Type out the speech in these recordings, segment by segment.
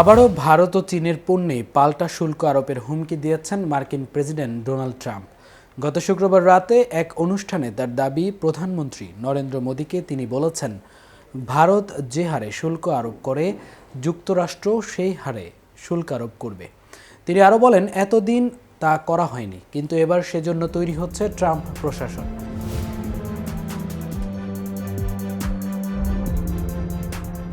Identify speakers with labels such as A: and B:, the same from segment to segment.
A: আবারও ভারত ও চীনের পণ্যে পাল্টা শুল্ক আরোপের হুমকি দিয়েছেন মার্কিন প্রেসিডেন্ট ডোনাল্ড ট্রাম্প। গত শুক্রবার রাতে এক অনুষ্ঠানে তার দাবি প্রধানমন্ত্রী নরেন্দ্র মোদীকে তিনি বলেছেন, ভারত যে হারে শুল্ক আরোপ করে, যুক্তরাষ্ট্র সেই হারে শুল্ক আরোপ করবে। তিনি আরও বলেন, এতদিন তা করা হয়নি, কিন্তু এবার সেজন্য তৈরি হচ্ছে ট্রাম্প প্রশাসন।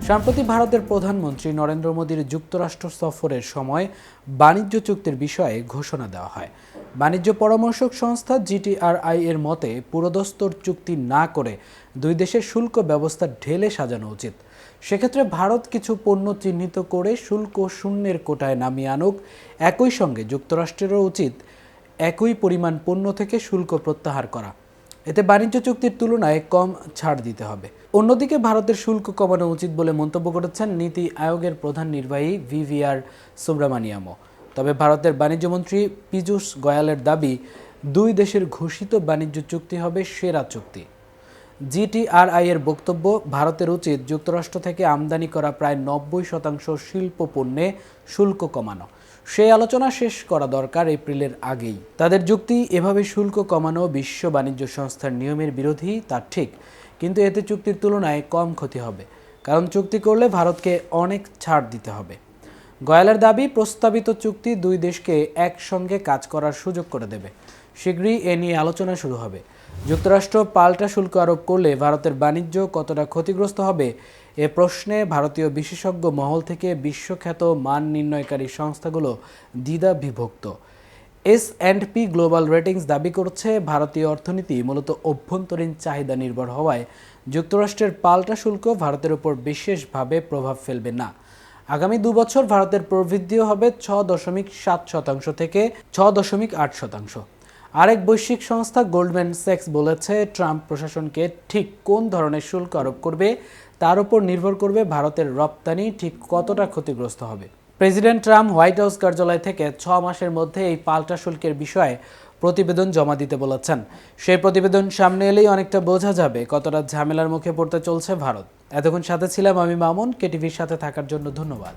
A: সম্প্রতি ভারতের প্রধানমন্ত্রী নরেন্দ্র মোদীর যুক্তরাষ্ট্র সফরের সময় বাণিজ্য চুক্তির বিষয়ে ঘোষণা দেওয়া হয়। বাণিজ্য পরামর্শক সংস্থা জিটিআরআই এর মতে, পুরোদস্তর চুক্তি না করে দুই দেশের শুল্ক ব্যবস্থা ঢেলে সাজানো উচিত। সেক্ষেত্রে ভারত কিছু পণ্য চিহ্নিত করে শুল্ক শূন্যের কোটায় নামিয়ে আনুক। একই সঙ্গে যুক্তরাষ্ট্রেরও উচিত একই পরিমাণ পণ্য থেকে শুল্ক প্রত্যাহার করা। এতে বাণিজ্য চুক্তির তুলনায় কম ছাড় দিতে হবে। অন্যদিকে ভারতের শুল্ক কমানো উচিত বলে মন্তব্য করেছেন নীতি আয়োগের প্রধান নির্বাহী ভিভিআর সুব্রামানিয়ামও। তবে ভারতের বাণিজ্যমন্ত্রী পীযূষ গোয়ালের দাবি, দুই দেশের ঘোষিত বাণিজ্য চুক্তি হবে সেরা চুক্তি। জিটিআরআই এর বক্তব্য, ভারতের উচিত যুক্তরাষ্ট্র থেকে আমদানি করা প্রায় নব্বই শতাংশ শিল্প পণ্যে শুল্ক কমানো। সেই আলোচনা শেষ করা দরকার এপ্রিলের আগেই। তাদের যুক্তি, এভাবে শুল্ক কমানো বিশ্ব বাণিজ্য সংস্থার নিয়মের বিরোধী, তা ঠিক। কিন্তু এতে চুক্তির তুলনায় কম ক্ষতি হবে। কারণ চুক্তি করলে ভারতকে অনেক ছাড় দিতে হবে। গয়ালের দাবি, প্রস্তাবিত চুক্তি দুই দেশকে একসঙ্গে কাজ করার সুযোগ করে দেবে। শীঘ্রই এ নিয়ে আলোচনা শুরু হবে। যুক্তরাষ্ট্র পাল্টা শুল্ক আরোপ করলে ভারতের বাণিজ্য কতটা ক্ষতিগ্রস্ত হবে এ প্রশ্নে ভারতীয় বিশেষজ্ঞ মহল থেকে বিশ্বখ্যাত মান নির্ণয়কারী সংস্থাগুলো দ্বিধা বিভক্ত। S and P global ratings দাবি করছে, ভারতীয় অর্থনীতি মূলত অভ্যন্তরীণ চাহিদা নির্ভর হওয়ায় যুক্তরাষ্ট্রের পাল্টা শুল্ক ভারতের উপর বিশেষভাবে প্রভাব ফেলবে না। আগামী দু বছর ভারতের প্রবৃদ্ধিও হবে ছ দশমিক সাত শতাংশ থেকে ছ দশমিক আট শতাংশ। আরেক বৈশ্বিক সংস্থা গোল্ডম্যান স্যাক্স বলেছে, ট্রাম্প প্রশাসনকে ঠিক কোন ধরনের শুল্ক আরোপ করবে তার উপর নির্ভর করবে ভারতের রপ্তানি, ঠিক কতটা ক্ষতিগ্রস্ত হবে। প্রেসিডেন্ট ট্রাম্প হোয়াইট হাউস কার্যালয় থেকে ছ মাসের মধ্যে এই পাল্টা শুল্কের বিষয়ে প্রতিবেদন জমা দিতে বলেছেন। সেই প্রতিবেদন সামনে এলেই অনেকটা বোঝা যাবে কতটা ঝামেলার মুখে পড়তে চলছে ভারত। এতক্ষণ সাথে ছিলাম আমি মামুন, কেটিভির সাথে থাকার জন্য ধন্যবাদ।